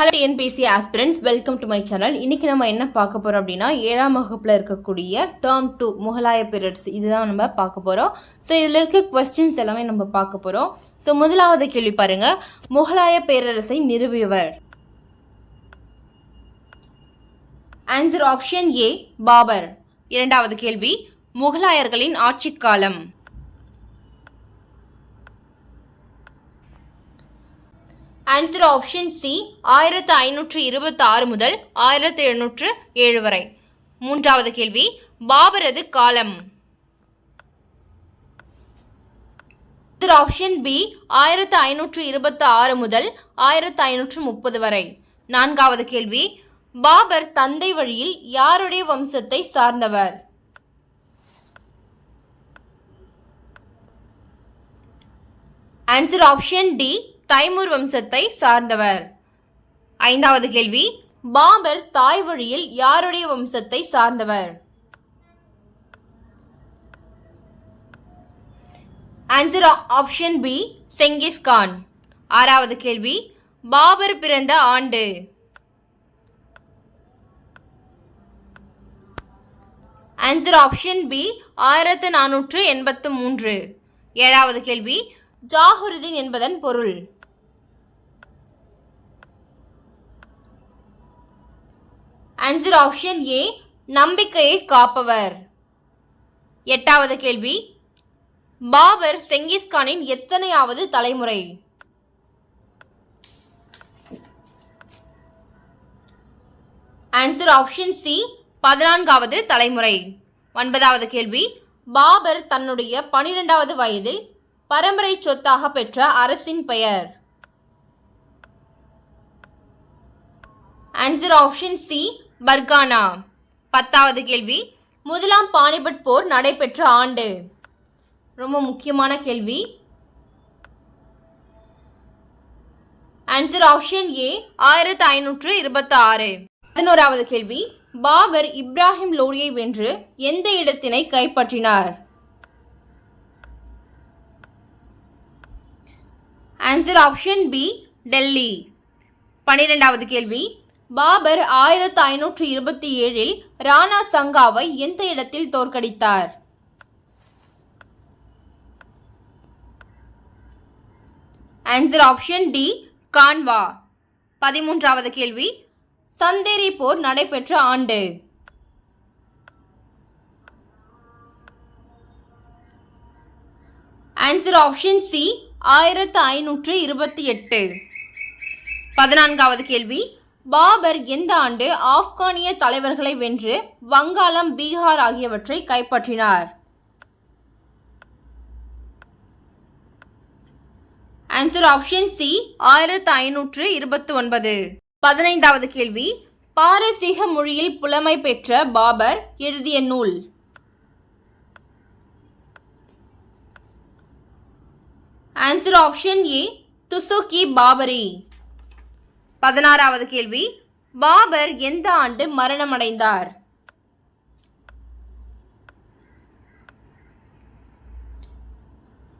Hello NPC aspirants welcome to my channel இன்னைக்கு நம்ம என்ன பார்க்க போகிறோம் அப்படின்னா ஏழாம் வகுப்பில் இருக்கக்கூடிய டேர்ம் டூ முகலாய பீரியட்ஸ் இதுதான் நம்ம பார்க்க போகிறோம் ஸோ இதில் இருக்க கொஸ்டின்ஸ் எல்லாமே நம்ம பார்க்க போகிறோம் ஸோ முதலாவது கேள்வி பாருங்கள் முகலாய பேரரசை நிறுவியவர். Answer option A Babur. இரண்டாவது கேள்வி முகலாயர்களின் ஆட்சிக் காலம். ஆன்சர் ஆப்ஷன் சி ஆயிரத்து ஐநூற்று இருபத்தி ஆறு முதல் ஆயிரத்து எழுநூற்று ஏழு வரை. மூன்றாவது கேள்வி பாபரது காலம். ஆன்சர் ஆப்ஷன் பி ஆயிரத்து ஐநூற்று இருபத்தி ஆறு முதல் ஆயிரத்து ஐநூற்று முப்பது வரை. நான்காவது கேள்வி பாபர் தந்தை வழியில் யாருடைய வம்சத்தை சார்ந்தவர்? ஆன்சர் ஆப்ஷன் டி தைமூர் வம்சத்தை சார்ந்தவர். ஐந்தாவது கேள்வி பாபர் தாய் வழியில் யாருடைய வம்சத்தை சார்ந்தவர்? ஆன்சர் ஆப்ஷன் பி செங்கிஸ்கான் ஆறாவது கேள்வி பாபர் பிறந்த ஆண்டு. ஆன்சர் ஆப்ஷன் பி ஆயிரத்து நானூற்று எண்பத்து மூன்று. ஏழாவது கேள்வி ஜாஹுருதீன் என்பதன் பொருள். ஆன்சர் ஆப்ஷன் ஏ நம்பிக்கையை காப்பவர். எட்டாவது கேள்வி. பாபர் செங்கிஸ்கானின் எத்தனையாவது தலைமுறை? ஆன்சர் ஆப்ஷன் சி பதினான்காவது தலைமுறை. ஒன்பதாவது கேள்வி. பாபர் தன்னுடைய பனிரெண்டாவது வயதில் பரம்பரை சொத்தாக பெற்ற அரசின் பெயர். Answer option C Fergana. பத்தாவது கேள்வி. முதலாம் பானிபட் போர் நடைபெற்ற ஆண்டு. ரொம்ப முக்கியமான கேள்வி. ஆன்சர் ஆப்ஷன் ஏ ஆயிரத்து ஐநூற்று இருபத்தி ஆறு பதினோராவது கேள்வி. பாபர் இப்ராஹிம் லோடியை வென்று எந்த இடத்தினை கைப்பற்றினார்? Answer option B Delhi. பனிரெண்டாவது கேள்வி. பாபர் ஆயிரத்து ஐநூற்று இருபத்தி ஏழில் ராணா சங்காவை எந்த இடத்தில் தோற்கடித்தார்? ஆன்சர் ஆப்ஷன் டி கான்வா பதிமூன்றாவது கேள்வி. சந்தேரி போர் நடைபெற்ற ஆண்டு. ஆன்சர் ஆப்ஷன் சி ஆயிரத்து ஐநூற்று இருபத்தி எட்டு. பதினான்காவது கேள்வி. பாபர் எந்த ஆண்டு ஆப்கானிய தலைவர்களை வென்று வங்காளம் பீகார் ஆகியவற்றை கைப்பற்றினார்? ஆன்சர் ஆப்ஷன் சி ஆயிரத்து ஐநூற்று இருபத்தி ஒன்பது பதினைந்தாவது கேள்வி. பாரசீக மொழியில் புலமை பெற்ற பாபர் எழுதிய நூல். Answer option A Tuzuki Baburi. பதினாறாவது கேள்வி. பாபர் எந்த ஆண்டு மரணமடைந்தார்?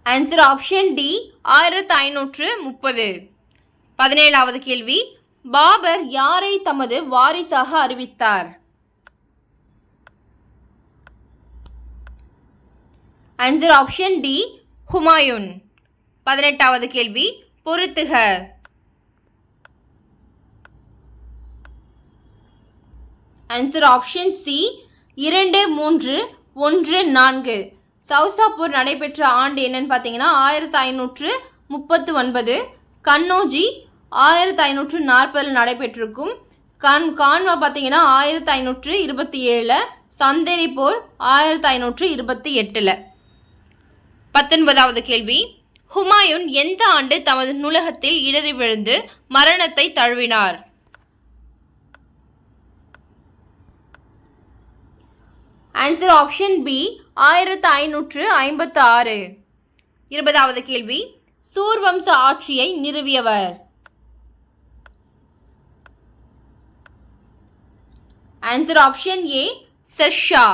ஆன்சர் ஆப்ஷன் டி ஆயிரத்து ஐநூற்று முப்பது. பதினேழாவது கேள்வி. பாபர் யாரை தமது வாரிசாக அறிவித்தார்? Answer option D Humayun. பதினெட்டாவது கேள்வி. பொருத்துக. ஆன்சர் ஆப்ஷன் சி இரண்டு மூன்று ஒன்று நான்கு. சவுசாப்பூர் நடைபெற்ற ஆண்டு என்னன்னு பார்த்தீங்கன்னா ஆயிரத்து ஐநூற்று முப்பத்து ஒன்பது. கண்ணோஜி ஆயிரத்து ஐநூற்று நாற்பதில் நடைபெற்றிருக்கும். கண் கான்வா பார்த்தீங்கன்னா ஆயிரத்து ஐநூற்று இருபத்தி ஏழில். சந்தேரி போர் ஆயிரத்து ஐநூற்று இருபத்தி எட்டில். பத்தொன்பதாவது கேள்வி. ஹுமாயூன் எந்த ஆண்டு தமது நூலகத்தில் இடறி விழுந்து மரணத்தை தழுவினார்? ஆன்சர் ஆப்ஷன் பி ஆயிரத்து ஐநூற்று ஐம்பத்து ஆறு இருபதாவது கேள்வி சூர்வம்ச ஆட்சியை நிறுவியவர். ஆன்சர் ஆப்ஷன் ஏ செர்ஷா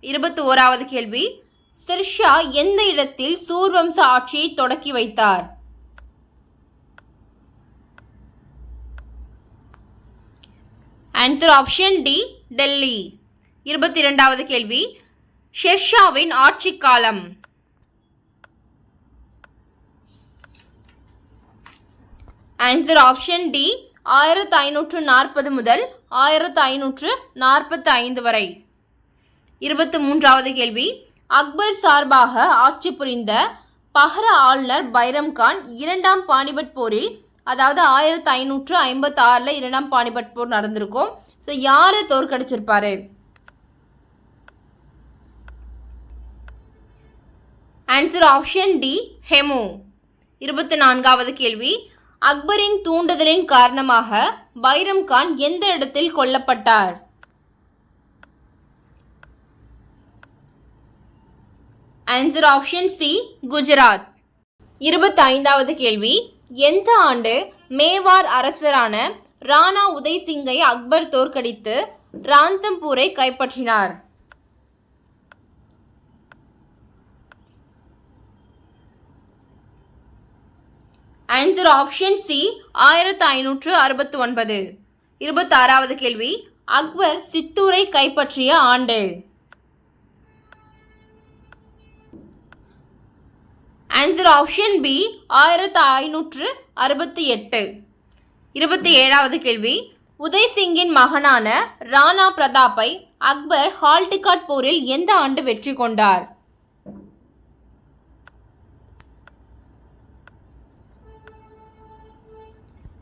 இருபத்தி ஓராவது கேள்வி சிர்ஷா எந்த இடத்தில் சூர்வம்ச ஆட்சியை தொடக்கி வைத்தார்? ஆன்சர் ஆப்ஷன் டி டெல்லி இருபத்தி இரண்டாவது கேள்வி. ஷெர்ஷாவின் ஆட்சி காலம். ஆன்சர் ஆப்ஷன் டி ஆயிரத்து ஐநூற்று நாற்பது முதல் ஆயிரத்து ஐநூற்று நாற்பத்தி ஐந்து வரை. இருபத்தி மூன்றாவது கேள்வி. அக்பர் சார்பாக ஆட்சி புரிந்த பஹ்ர ஆளுநர் பைரம் கான் இரண்டாம் பாணிபட் போரில் அதாவது ஆயிரத்து ஐநூற்று ஐம்பத்தாறில் இரண்டாம் பாணிபட் போர் நடந்திருக்கும். ஸோ யாரை தோற்கடிச்சிருப்பாரு? ஆன்சர் ஆப்ஷன் டி ஹெமு இருபத்தி நான்காவது கேள்வி. அக்பரின் தூண்டுதலின் காரணமாக பைரம் கான் எந்த இடத்தில் கொல்லப்பட்டார்? Answer option C Gujarat. இருபத்தி ஐந்தாவது கேள்வி. எந்த ஆண்டு மேவார் அரசரான ராணா உதய் சிங்கை அக்பர் தோற்கடித்து ராந்தம்பூரை கைப்பற்றினார்? ஆன்சர் ஆப்ஷன் சி ஆயிரத்து ஐநூற்று அறுபத்து ஒன்பது இருபத்தாறாவது கேள்வி அக்பர் சித்தூரை கைப்பற்றிய ஆண்டு. ஆன்சர் ஆப்ஷன் பி ஆயிரத்து ஐநூற்று அறுபத்தி எட்டு. இருபத்தி ஏழாவது கேள்வி உதய் சிங்கின் மகனான ராணா பிரதாப்பை அக்பர் ஹால்டிகாட் போரில் எந்த ஆண்டு வெற்றி கொண்டார்?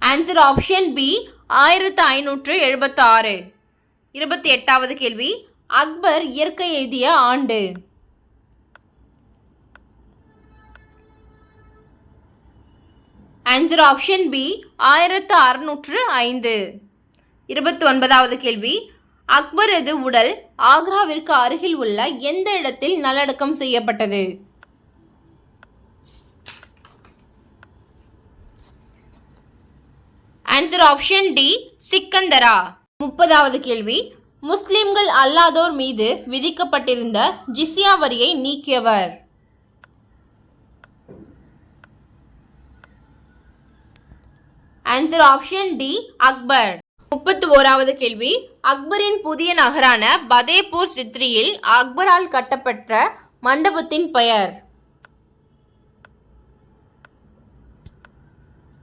ஆன்சர் ஆப்ஷன் பி ஆயிரத்து ஐநூற்று எழுபத்தி ஆறு இருபத்தி எட்டாவது கேள்வி அக்பர் இயற்கை எழுதிய ஆண்டு. ஆன்சர் ஆப்ஷன் பி ஆயிரத்து அறுநூற்று ஐந்து. இருபத்தி ஒன்பதாவது கேள்வி அக்பரது உடல் ஆக்ராவிற்கு அருகில் உள்ள எந்த இடத்தில் நல்லடக்கம் செய்யப்பட்டது? Answer option D Sikandra. முப்பதாவது கேள்வி. முஸ்லிம்கள் அல்லாதோர் மீது விதிக்கப்பட்டிருந்த ஜிசியா வரியை நீக்கியவர். Answer option D Akbar. முப்பத்தி ஓராவது கேள்வி. அக்பரின் புதிய நகரான பதேபூர் சித்ரியில் அக்பரால் கட்டப்பட்ட மண்டபத்தின் பெயர்.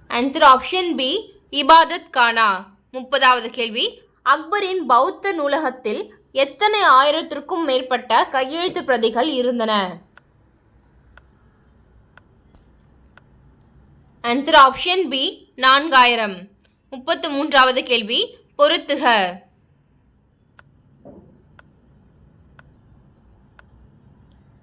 ஆன்சர் ஆப்ஷன் பி இபாதத் கானா? முப்பதாவது கேள்வி. அக்பரின் பௌத்த நூலகத்தில் எத்தனை ஆயிரத்திற்கும் மேற்பட்ட கையெழுத்து பிரதிகள் இருந்தன? ஆன்சர் ஆப்ஷன் பி நான்காயிரம். முப்பத்து மூன்றாவது கேள்வி. பொருத்துக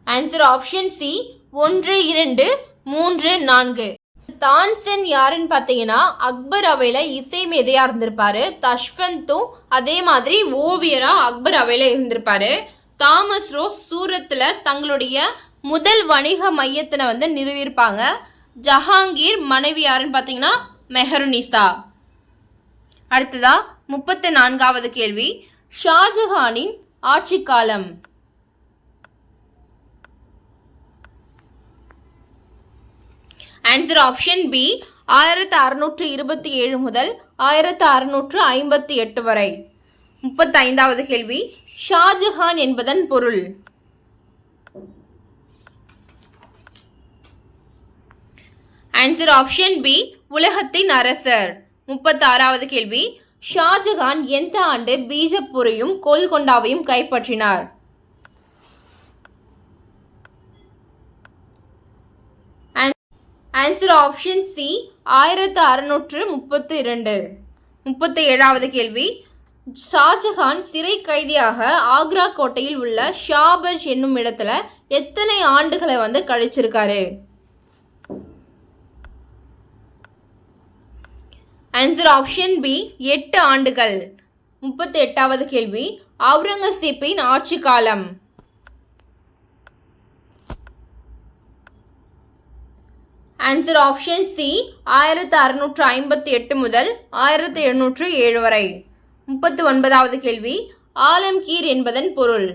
ஆன்சர் ஆப்ஷன் சி ஒன்று இரண்டு மூன்று நான்கு. தான்சென் யாருன்னு பார்த்தீங்கன்னா அக்பர் அவையில் இசை மேதையாக இருந்திருப்பாரு. தஷ்வந்தும் அதே மாதிரி ஓவியராக அக்பர் அவையில் இருந்திருப்பாரு. தாமஸ் ரோஸ் சூரத்தில் தங்களுடைய முதல் வணிக மையத்தினை வந்து நிறுவியிருப்பாங்க. ஜஹாங்கீர் மனைவி யாருன்னு பார்த்தீங்கன்னா மெஹருனிசா. அடுத்ததா முப்பத்தி நான்காவது கேள்வி. ஷாஜஹானின் ஆட்சி காலம். ஆன்சர் ஆப்ஷன் பி ஆயிரத்து அறுநூற்று இருபத்தி ஏழு முதல் ஆயிரத்து அறுநூற்று ஐம்பத்தி எட்டு வரை. முப்பத்தைந்தாவது கேள்வி ஷாஜஹான் என்பதன் பொருள். ஆன்சர் ஆப்ஷன் பி உலகத்தின் அரசர். முப்பத்தாறாவது கேள்வி ஷாஜஹான் எந்த ஆண்டு பீஜப்பூரையும் கோல்கொண்டாவையும் கைப்பற்றினார்? ஆன்சர் ஆப்ஷன் சி ஆயிரத்து அறுநூற்று முப்பத்து இரண்டு. முப்பத்தி ஏழாவது கேள்வி. ஷாஜஹான் சிறை கைதியாக ஆக்ரா கோட்டையில் உள்ள ஷாபர்ஜ் என்னும் இடத்துல எத்தனை ஆண்டுகளை வந்து கழிச்சிருக்காரு? ஆன்சர் ஆப்ஷன் பி எட்டு ஆண்டுகள். முப்பத்தி எட்டாவது கேள்வி. அவுரங்கசீப்பின் ஆட்சி காலம். ஆன்சர் ஆப்ஷன் சி ஆயிரத்து அறுநூற்று ஐம்பத்தி எட்டு முதல் ஆயிரத்து எழுநூற்று ஏழு வரை. முப்பத்து ஒன்பதாவது கேள்வி ஆலம்கீர் என்பதன் பொருள்.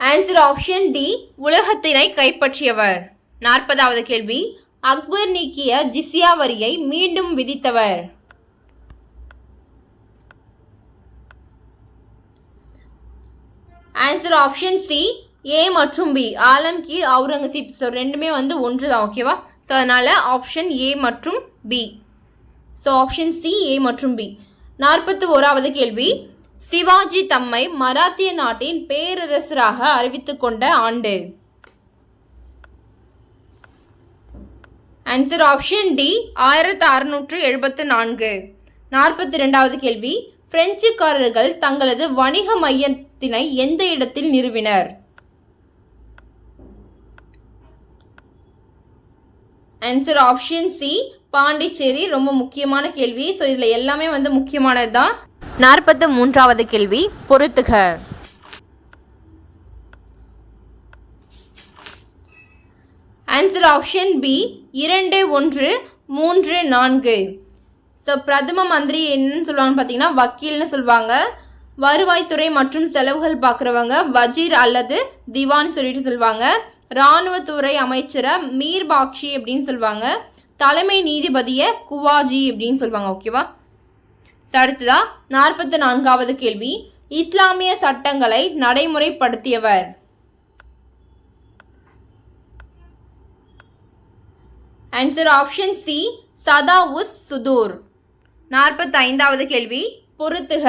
ஆன்சர் ஆப்ஷன் டி உலகத்தினை கைப்பற்றியவர். நாற்பதாவது கேள்வி அக்பர் நீக்கிய ஜிசியா வரியை மீண்டும் விதித்தவர். ஆன்சர் ஆப்ஷன் சி ஏ மற்றும் பி ஆலம்கீர் அவுரங்கசீப் ஸோ ரெண்டுமே வந்து ஒன்று தான் ஓகேவா ஸோ அதனால் ஆப்ஷன் ஏ மற்றும் B so option C A மற்றும் பி நாற்பத்தி ஓராவது கேள்வி. சிவாஜி தம்மை மராத்திய நாட்டின் பேரரசராக அறிவித்து கொண்ட ஆண்டு. ஆன்சர் ஆப்ஷன் டி ஆயிரத்தி அறுநூற்று எழுபத்து நான்கு நாற்பத்தி ரெண்டாவது கேள்வி. பிரெஞ்சுக்காரர்கள் தங்களது வணிக மையத்தினை எந்த இடத்தில் நிறுவினர்? ஆன்சர் ஆப்ஷன் சி பாண்டிச்சேரி ரொம்ப முக்கியமான கேள்வி. ஸோ இதில் எல்லாமே வந்து முக்கியமானது தான் நாற்பத்து மூன்றாவது கேள்வி பொறுத்துக. ஆன்சர் ஆப்ஷன் பி இரண்டு ஒன்று மூன்று நான்கு. ஸோ பிரதம மந்திரி என்னன்னு சொல்லுவாங்கன்னு பார்த்தீங்கன்னா வக்கீல்னு சொல்லுவாங்க. வருவாய்த்துறை மற்றும் செலவுகள் பார்க்குறவங்க வஜீர் அல்லது திவான்னு சொல்லிட்டு சொல்லுவாங்க. இராணுவத்துறை அமைச்சரை மீர்பாக்ஷி அப்படின்னு சொல்லுவாங்க. தலைமை நீதிபதியை குவாஜி அப்படின்னு சொல்லுவாங்க ஓகேவா அடுத்ததா நாற்பத்தி நான்காவது கேள்வி. இஸ்லாமிய சட்டங்களை நடைமுறைப்படுத்தியவர். ஆன்சர் ஆப்ஷன் சி சதா உஸ் சுதூர். நாற்பத்தைந்தாவது கேள்வி பொருத்துக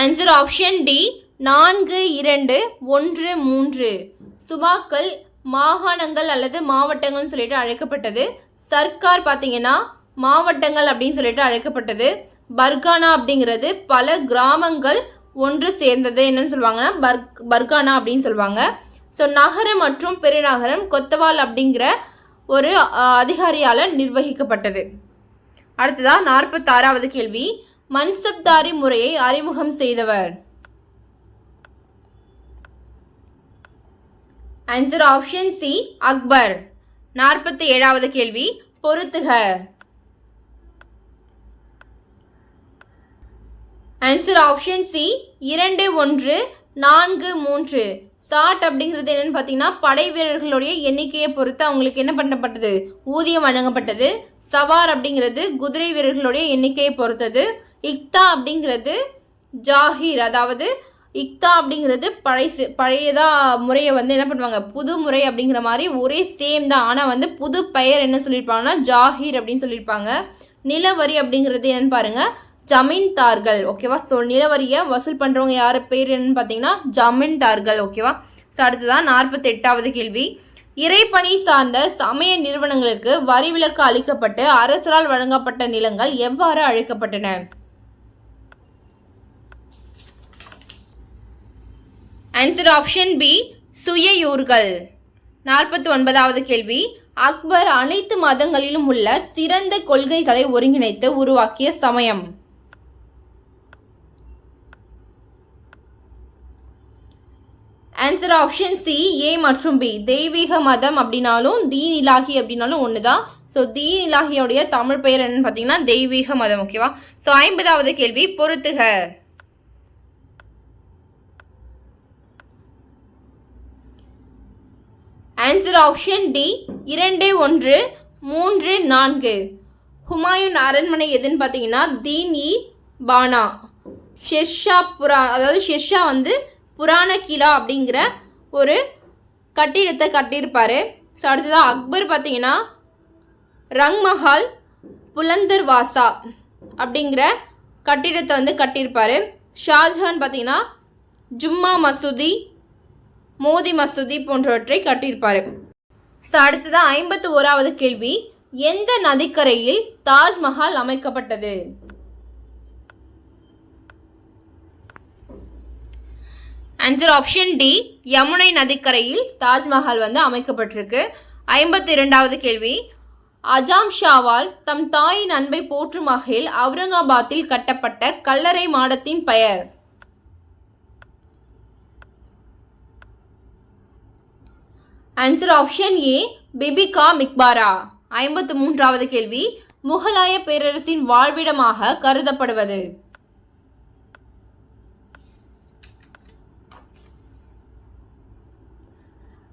ஆன்சர் ஆப்ஷன் டி நான்கு இரண்டு ஒன்று மூன்று. சுபாக்கள் மாகாணங்கள் அல்லது மாவட்டங்கள்னு சொல்லிட்டு அழைக்கப்பட்டது. சர்க்கார் பார்த்தீங்கன்னா மாவட்டங்கள் அப்படின்னு சொல்லிட்டு அழைக்கப்பட்டது. பர்கானா அப்படிங்கிறது பல கிராமங்கள் ஒன்று சேர்ந்தது. என்னன்னு சொல்லுவாங்கன்னா பர்க் பர்கானா அப்படின்னு சொல்லுவாங்க. ஸோ நகரம் மற்றும் பெருநகரம் கொத்தவால் அப்படிங்கிற ஒரு அதிகாரியால் நிர்வகிக்கப்பட்டது. அடுத்ததாக நாற்பத்தாறாவது கேள்வி. மன்சப்தாரி முறையை அறிமுகம் செய்தவர். ஆன்சர் ஆப்ஷன் சி அக்பர் நாற்பத்தி ஏழாவது கேள்வி பொருத்துக ஆன்சர் ஆப்ஷன் சி இரண்டு ஒன்று நான்கு மூன்று. சாட் அப்படிங்கிறது என்னன்னு பார்த்தீங்கன்னா படை வீரர்களுடைய எண்ணிக்கையை பொறுத்து அவங்களுக்கு என்ன பண்ணப்பட்டது? ஊதியம் வழங்கப்பட்டது. சவார் அப்படிங்கிறது குதிரை வீரர்களுடைய எண்ணிக்கையை பொறுத்தது. இக்தா அப்படிங்கிறது ஜாகிர் அதாவது இக்தா அப்படிங்கிறது பழைசு பழையதாக முறையை வந்து என்ன பண்ணுவாங்க? புது முறை அப்படிங்கிற மாதிரி ஒரே சேம் தான். ஆனால் வந்து புது பெயர் என்ன சொல்லியிருப்பாங்கன்னா ஜாகிர் அப்படின்னு சொல்லியிருப்பாங்க. நிலவரி அப்படிங்கிறது என்னன்னு பாருங்கள் ஜமீன்தார்கள் ஓகேவா? ஸோ நிலவரியை வசூல் பண்ணுறவங்க யார்? பேர் என்னன்னு பார்த்தீங்கன்னா ஜமீன்தார்கள் ஓகேவா? ஸோ அடுத்ததான் நாற்பத்தெட்டாவது கேள்வி. இறைப்பணி சார்ந்த சமய நிறுவனங்களுக்கு வரி விலக்கு அளிக்கப்பட்டு அரசரால் வழங்கப்பட்ட நிலங்கள் எவ்வாறு அழைக்கப்பட்டன? ஆன்சர் ஆப்ஷன் பி சுயயூர்கள் நாற்பத்தி ஒன்பதாவது கேள்வி. அக்பர் அனைத்து மதங்களிலும் உள்ள சிறந்த கொள்கைகளை ஒருங்கிணைத்து உருவாக்கிய சமயம். ஆன்சர் ஆப்ஷன் சி ஏ மற்றும் பி தெய்வீக மதம் அப்படின்னாலும் தீன் இலாகி அப்படின்னாலும் ஒன்று தான் ஸோ தீன் இலாகியோடைய தமிழ் பெயர் என்னன்னு பார்த்தீங்கன்னா தெய்வீக மதம் ஓகேவா ஸோ ஐம்பதாவது கேள்வி பொறுத்துக ஆன்சர் ஆப்ஷன் டி இரண்டு ஒன்று மூன்று நான்கு. ஹுமாயூன் அரண்மனை எதுன்னு பார்த்தீங்கன்னா தீன் இ பானா. ஷெர்ஷா புரா அதாவது ஷெர்ஷா வந்து புராண கிலா அப்படிங்கிற ஒரு கட்டிடத்தை கட்டியிருப்பார். ஸோ அடுத்ததாக அக்பர் பார்த்தீங்கன்னா ரங்மஹால் புலந்தர் வாசா அப்படிங்கிற கட்டிடத்தை வந்து கட்டியிருப்பார். ஷாஜஹான் பார்த்தீங்கன்னா ஜும்மா மசூதி மோதி மசூதி போன்றவற்றை கட்டியிருப்பார். ஸோ அடுத்ததாக ஐம்பத்து ஓராவது கேள்வி. எந்த நதிக்கரையில் தாஜ்மஹால் அமைக்கப்பட்டது? ஆன்சர் ஆப்ஷன் டி யமுனை நதிக்கரையில் தாஜ்மஹால் வந்து அமைக்கப்பட்டிருக்கு. ஐம்பத்தி இரண்டாவது கேள்வி. அஜாம் ஷாவால் தம் தாயின் அன்பை போற்றும் வகையில் அவுரங்காபாத்தில் கட்டப்பட்ட கல்லறை மாடத்தின் பெயர். ஆன்சர் ஆப்ஷன் ஏ பிபிகா மிக்பாரா ஐம்பத்து மூன்றாவது கேள்வி முகலாய பேரரசின் வாழ்விடமாக கருதப்படுவது.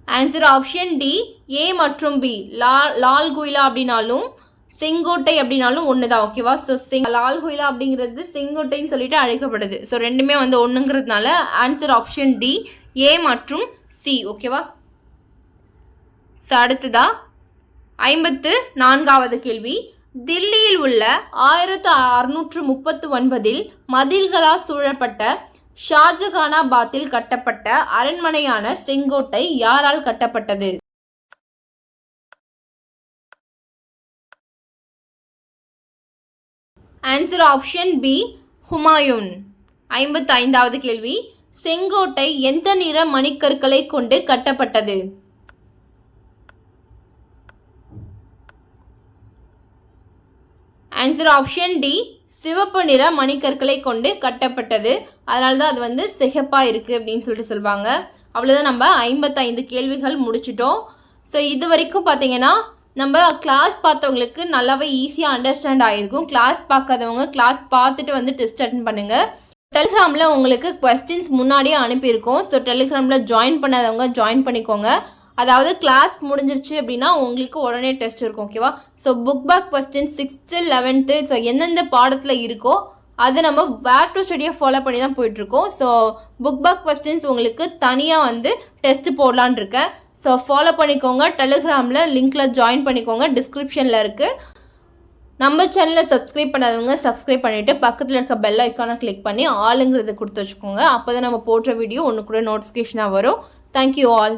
ஆன்சர் ஆப்ஷன் டி ஏ மற்றும் பி லா லால் குயிலா அப்படின்னாலும் செங்கோட்டை அப்படின்னாலும் ஒன்று தான் ஓகேவா ஸோ சிங் லால் குயிலா அப்படிங்கிறது செங்கோட்டைன்னு சொல்லிட்டு அழைக்கப்படுது. ஸோ ரெண்டுமே வந்து ஒன்றுங்கிறதுனால ஆன்சர் ஆப்ஷன் டி ஏ மற்றும் சி ஓகேவா ஸோ அடுத்ததா? ஐம்பத்து நான்காவது கேள்வி. தில்லியில் உள்ள ஆயிரத்து அறுநூற்று முப்பத்து ஒன்பதில் மதில்களால் சூழப்பட்ட ஷாஜகானாபாத்தில் கட்டப்பட்ட அரண்மனையான செங்கோட்டை யாரால் கட்டப்பட்டது? ஆன்சர் ஆப்ஷன் பி ஹுமாயூன் ஐம்பத்து ஐந்தாவது கேள்வி. செங்கோட்டை எந்த நிற மணிக்கற்களை கொண்டு கட்டப்பட்டது? ஆன்சர் ஆப்ஷன் டி சிவப்பு நிற மணிக்கற்களை கொண்டு கட்டப்பட்டது. அதனால தான் அது வந்து சிகப்பாக இருக்குது அப்படின்னு சொல்லிட்டு சொல்லுவாங்க அவ்வளோதான் நம்ம ஐம்பத்தைந்து கேள்விகள் முடிச்சிட்டோம். ஸோ இது வரைக்கும் பார்த்தீங்கன்னா நம்ம கிளாஸ் பார்த்தவங்களுக்கு நல்லாவே ஈஸியாக அண்டர்ஸ்டாண்ட் ஆகிருக்கும் கிளாஸ் பார்க்காதவங்க கிளாஸ் பார்த்துட்டு வந்து டெஸ்ட் அட்டன் பண்ணுங்கள் டெலிகிராமில் உங்களுக்கு கொஸ்டின்ஸ் முன்னாடியே அனுப்பியிருக்கோம். ஸோ டெலிகிராமில் ஜாயின் பண்ணாதவங்க ஜாயின் பண்ணிக்கோங்க. அதாவது கிளாஸ் முடிஞ்சிருச்சு அப்படின்னா உங்களுக்கு உடனே டெஸ்ட் இருக்கும் ஓகேவா so book back question sixth eleventh so எந்தெந்த பாடத்தில் இருக்கோ அதை நம்ம வேர் டு ஸ்டடியை ஃபாலோ பண்ணி தான் போயிட்டுருக்கோம். ஸோ புக் பேக் கொஸ்டின்ஸ் உங்களுக்கு தனியாக வந்து டெஸ்ட் போடலான் இருக்கேன் ஸோ ஃபாலோ பண்ணிக்கோங்க. டெலிகிராமில் லிங்க்கில் ஜாயின் பண்ணிக்கோங்க. டிஸ்கிரிப்ஷனில் இருக்குது நம்ம சேனலை சப்ஸ்கிரைப் பண்ணாதவங்க சப்ஸ்கிரைப் பண்ணிவிட்டு பக்கத்தில் இருக்க பெல் ஐக்கானை கிளிக் பண்ணி ஆளுங்கிறத கொடுத்து வச்சுக்கோங்க. அப்போ தான் நம்ம போடுற வீடியோ ஒன்று கூட நோட்டிஃபிகேஷனாக வரும். Thank you all